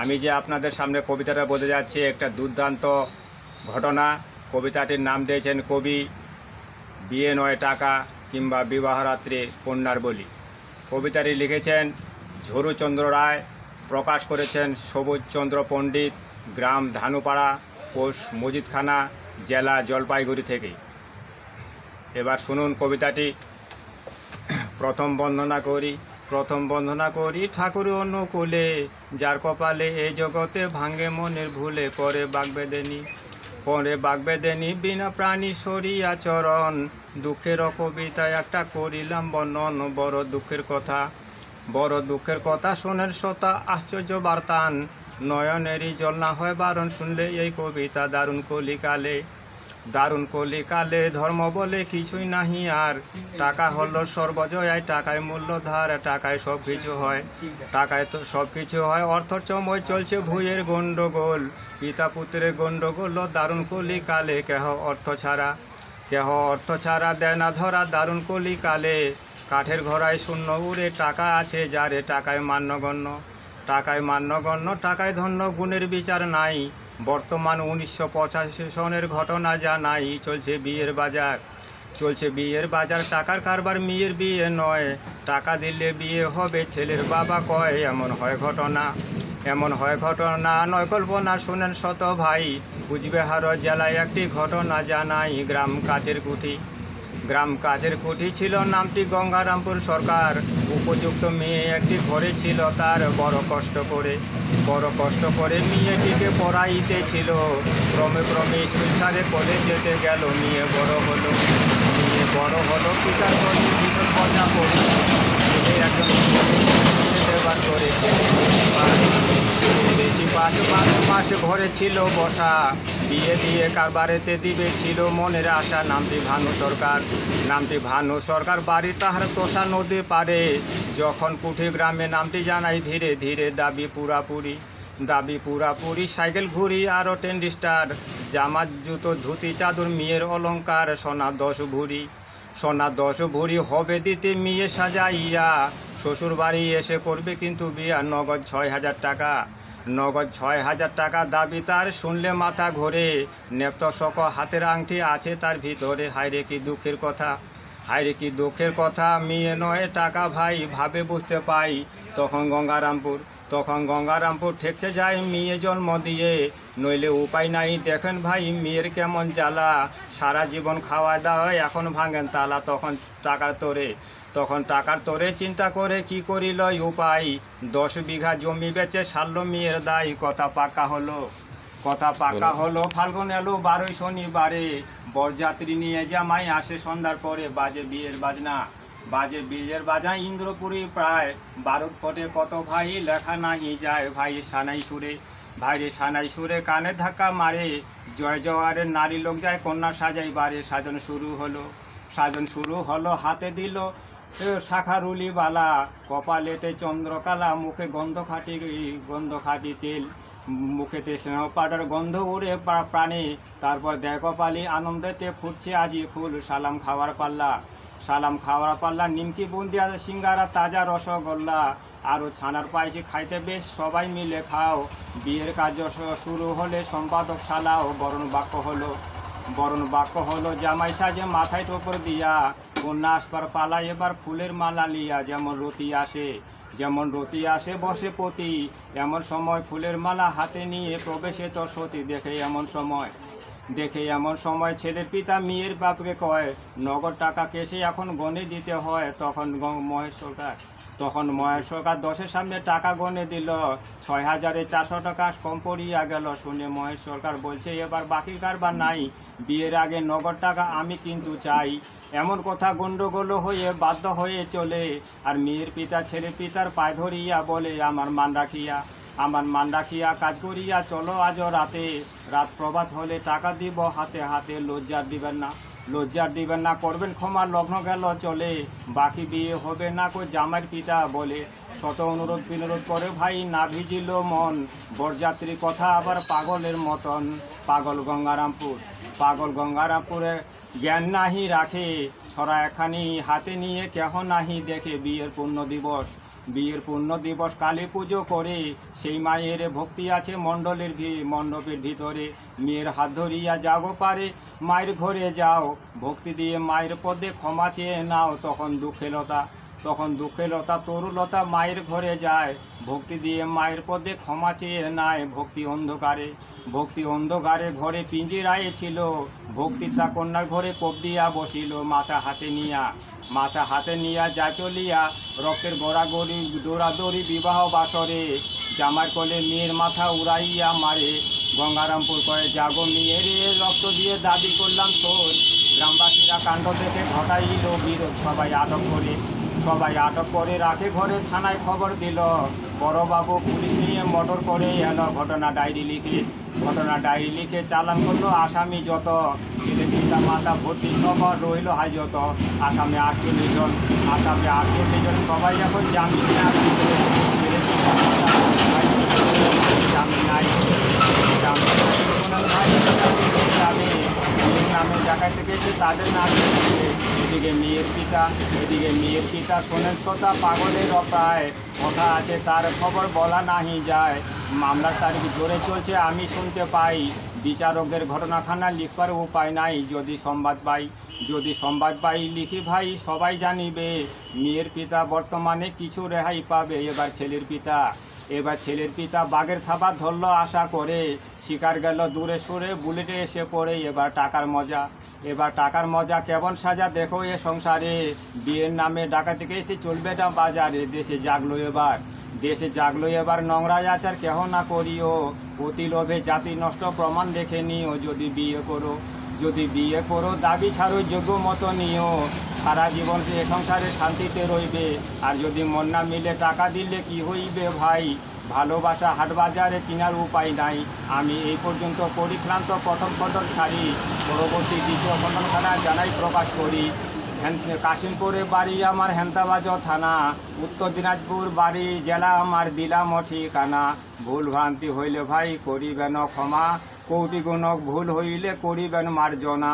আমি যে আপনাদের সামনে কবিতাটা বলতে যাচ্ছি, একটা দুর্দান্ত ঘটনা। কবিতাটির নাম দিয়েছেন কবি বিয়ে নয় টাকা কিংবা বিবাহরাত্রে কন্যার বলি। কবিতাটি লিখেছেন ঝরুচন্দ্র রায়, প্রকাশ করেছেন সবুজচন্দ্র পণ্ডিত, গ্রাম ধানুপাড়া পোস্ট মজিদখানা, জেলা জলপাইগুড়ি থেকে। এবার শুনুন কবিতাটি। প্রথম বন্দনা করি প্রথম বন্দনা করি ঠাকুর অনুকূলে, যার কপালে এই জগতে ভাঙ্গে মনের ভুলে পরে বাগবেদেনি। পরে বাগবেদেনি বিনা প্রাণী সরিয়া চরণ, দুঃখের কবিতা একটা করিলাম বর্ণন, বড় দুঃখের কথা। বড় দুঃখের কথা শোনের শ্রোতা আশ্চর্য বার্তান, নয়নেরই জল না হয় বারণ শুনলে এই কবিতা দারুণ কলিকালে। দারুণ কলিকালে ধর্ম বলে কিছুই নাহি আর। টাকা হলো সর্বজয়ায় টাকায় মূল্য ধার, টাকায় সব কিছু হয়। টাকায় তো সব কিছু হয়, অর্থর চময় চলছে ভুঁয়ের গন্ডগোল পিতা পুত্রের গন্ডগোল ও দারুণ কলিকালে, কেহ অর্থ ছাড়া, কেহ অর্থ ছাড়া দেয় না ধরা দারুণ কলিকালে। কাঠের ঘোড়ায় শূন্য উড়ে টাকা আছে, যারে টাকায় মান্যগণ্য। টাকায় মান্যগণ্য, টাকায় ধন্য, গুণের বিচার নাই। বর্তমান উনিশশো পঁচাশি সনের ঘটনা যা নাই চলছে বিয়ের বাজার। চলছে বিয়ের বাজার, টাকার কারবার, মেয়ের বিয়ে নয়। টাকা দিলে বিয়ে হবে, ছেলের বাবা কয়, এমন হয় ঘটনা। এমন হয় ঘটনা নয়, কল্পনা শোনেন শত ভাই। কুচবিহার জেলায় একটি ঘটনা জানাই, গ্রাম কাচের কুঠি। গ্রাম কাজের খুঁটি ছিল, নামটি গঙ্গারামপুর সরকার। উপযুক্ত মেয়ে একটি ঘরে ছিল, তার বড় কষ্ট করে। বড় কষ্ট করে মেয়েটিকে পড়াইতে ছিল। ক্রমে ক্রমে স্কুল সারে কলেজ যেতে গেল, মেয়ে বড় হলো। মেয়ে বড় হলো, পিতার কর্মী ভীষণ মজা করল একজন মেয়ে করেছে বেশি পাঁচ পাঁচ মাস ঘরে ছিল বসা, বিয়ে দিয়ে কারবারেতে দিবে ছিল মনের আশা, নামটি ভানু সরকার, নামটি ভানু সরকার, বাড়ি তাহার তোষা নদী পারে যখন কুঠি গ্রামে নামটি জানাই ধীরে ধীরে, দাবি পুরাপুরি দাবি পুরাপুরি, সাইকেল ঘুরি আরও টেন্ডিস্টার জামা জুতো, ধুতি, চাদর, মেয়ের অলংকার, সোনা দশ ভুরি সোনা দশ ভরি হবে দিতে মেয়ে সাজাইয়া। শ্বশুর বাড়ি এসে করবে কিন্তু বিয়া, নগদ ছয় হাজার টাকা। নগদ ছয় হাজার টাকা দাবি তার, শুনলে মাথা ঘোরে। নেপ্ত শক হাতের আংটি আছে তার ভিতরে হায়রে কি দুঃখের কথা। হায়রে কি দুঃখের কথা? মেয়ে নয়, টাকা ভাই, ভাবে বুঝতে পাই। তখন গঙ্গারামপুর তখন গঙ্গারামপুর ঠেকছে যায় মেয়ে জন্ম দিয়ে। নইলে উপায় নাই, দেখেন ভাই মেয়ের কেমন জ্বালা। সারা জীবন খাওয়া দাওয়া এখন ভাঙেন তালা, তখন টাকার তোরে। তখন টাকার তোরে চিন্তা করে কি করিল উপায়? দশ বিঘা জমি বেচে সারল মেয়ের দায়, কথা পাকা হলো। কথা পাকা হলো ফাল্গুন এলো বারোই শনিবারে। বরযাত্রী নিয়ে জামাই আসে সন্ধ্যার পরে। বাজে বিয়ের বাজনা বাজে বিয়ের বাজনা। ইন্দ্রপুরী প্রায় বারুদ ফোটে কত ভাই? লেখা নাহি যায় ভাই সানাই সুরে। ভাইরে সানাই সুরে কানে ধাক্কা মারে। জয় জওয়ারের নারী লোক যায় কন্যা সাজাই বারে। সাজন শুরু হলো সাজন শুরু হলো হাতে দিল শাখারুলি বালা কপালেতে চন্দ্রকালা মুখে গন্ধ খাটি গন্ধ খাটি তেল। মুখেতে স্নেহ পাটার গন্ধ উড়ে প্রাণে। তারপর দেখ কপালি আনন্দেতে ফুটছে আজি ফুল। সালাম খাওয়ার পাল্লা। সালাম খাওয়ার পাল্লা, নিমকি বুন্দিয়া সিঙ্গারা, তাজা রসগোল্লা। আরও ছানার পায়েসে খাইতে বেশ সবাই মিলে খাও। বিয়ের শ- শুরু হলে সম্পাদক শালাও বরণ বাক্য হলো বরণ বাক্য হলো জামাই সাজে মাথায় টোপর দিয়া। কন্যা আসবার পালা এবার ফুলের মালা লিয়া, যেমন রতি আসে। যেমন রতি আসে, বসে পতি। এমন সময় ফুলের মালা হাতে নিয়ে প্রবেশে তোর সতী। দেখে এমন সময়, দেখে এমন সময় ছেলের পিতা মেয়ের বাপকে কয়, নগদ টাকা কেসে এখন গনে দিতে হয়। তখন মহেশ্বর মহেশ সরকার তখন মহেশ সরকার দশের সামনে টাকা গনে দিল। ছয় হাজারে চারশো টাকা কম পড়িয়া গেল। শুনে মহেশ সরকার বলছে, এবার বাকির কারবার নাই। বিয়ের আগে নগদ টাকা আমি কিন্তু চাই। এমন কথা গন্ডগোল হয়ে বাধ্য হয়ে চলে। আর মেয়ের পিতা ছেলে পিতার পায়ে ধরিয়া বলে, আমার মান রাখিয়া, আমার মান রাখিয়া কাজ করিয়া চলো আজ রাতে। রাত প্রভাত হলে টাকা দিব, হাতে হাতে লজ্জার দিবেন না। লজ্জার দিবেন না, করবেন ক্ষমা, লগ্ন গেল, চলে। বাকি বিয়ে হবে না কই জামাইয়ের পিতা বলে। শত অনুরোধ বিনোরোধ করে ভাই না ভিজিল মন। বরযাত্রী কথা আবার পাগলের মতন। পাগল গঙ্গারামপুর, পাগল গঙ্গারামপুরে জ্ঞান নাহি রাখে। ছড়া এখানি হাতে নিয়ে কেহ নাহি দেখে বিয়ের পূর্ণ দিবস। বিয়ের পূর্ণ দিবস কালী পুজো করে, সেই মায়ের ভক্তি আছে মণ্ডলের মণ্ডপের ভিতরে মেয়ের হাত ধরিয়া যাগো পারে, মায়ের ঘরে যাও। ভক্তি দিয়ে মায়ের পদে ক্ষমা চেয়ে নাও, তখন দুঃখে লতা তখন দুঃখে লতা তরুলতা মায়ের ঘরে যায়। ভক্তি দিয়ে মায়ের পদে ক্ষমা চেয়ে নেয়। ভক্তি অন্ধকারে ভক্তি অন্ধকারে ঘরে পিঞ্জিরায় ছিল ভক্তি তা কন্যার ঘরে কোপ দিয়া বসিল, মাথা হাতে নিয়া। মাথা হাতে নিয়া যা চলিয়া রক্তের গড়াগড়ি, দৌড়াদৌড়ি, বিবাহ বাসরে। জামার কলে মেয়ের মাথা উড়াইয়া মারে। গঙ্গারামপুর কয়ে, জাগো মেয়ের, রক্ত দিয়ে দাবি করলাম শোধ। গ্রামবাসীরা কাণ্ড থেকে ঘটাইল বিরোধ, সবাই আটক করে। সবাই আটক করে রাখে ঘরে থানায় খবর দিল বড়বাবু পুলিশ নিয়ে মোটর করে এলো ঘটনা ডায়েরি লিখে ঘটনা ডায়েরি লিখে চালান করল আসামি যত ছেলে পিতা মাতা ভর্তি সবার রইল হাজত আসামে আটচল্লিশ জন আসামে আটচল্লিশ জন সবাই এখন জামিনে আছে ছেলে পিতা মাতা জামিন নাই জামিন নামে জায়গা থেকে তাদের নাম। এদিকে মেয়ের পিতা, এদিকে মেয়ের পিতা শোনেন শ্রোতা, পাগলের অপায়। কথা আছে, তার খবর বলা নাহি যায়। মামলার তারিখ জোরে চলছে, আমি শুনতে পাই। বিচারকদের ঘটনাখানা লিখবার উপায় নাই। যদি সংবাদ পাই, যদি সংবাদ পাই, লিখি ভাই, সবাই জানিবে, মেয়ের পিতা বর্তমানে কিছু রেহাই পাবে। এবার ছেলের পিতা, এবার ছেলের পিতা বাঘের থাবা ধরল আশা করে। শিকার গেল দূরে সরে, বুলেটে এসে পড়ে। এবার টাকার মজা এবার টাকার মজা কেমন সাজা, দেখো এ সংসারে। বিয়ের নামে ডাকাতিকে এসে চলবে না বাজারে। দেশে জাগলো এবার, দেশে জাগলো এবার নোংরা আচার, কেহ না করিও। অতি লোভে জাতি নষ্ট, প্রমাণ দেখে নিও। যদি বিয়ে করো, যদি বিয়ে করো, দাবি ছাড়ো যোগ্য মতো নিও। সারা জীবন এ সংসারে শান্তিতে রইবে। আর যদি মন না মিলে টাকা দিলে কি হইবে ভাই? ভালোবাসা হাটবাজারে কেনার উপায় নাই। আমি এই পর্যন্ত পরিক্রান্ত প্রথম খণ্ডন ছাড়ি পরবর্তী দ্বিতীয় খণ্ডনখানা জানাই প্রকাশ করি। কাশিমপুরে বাড়ি আমার হেন্তাবাজ থানা। উত্তর দিনাজপুর বাড়ি জেলা আমার দিলাম ঠিকানা। ভুল ভ্রান্তি হইলে ভাই করিবেন ক্ষমা। কৌটি গুণক ভুল হইলে করিবেন মার্জনা।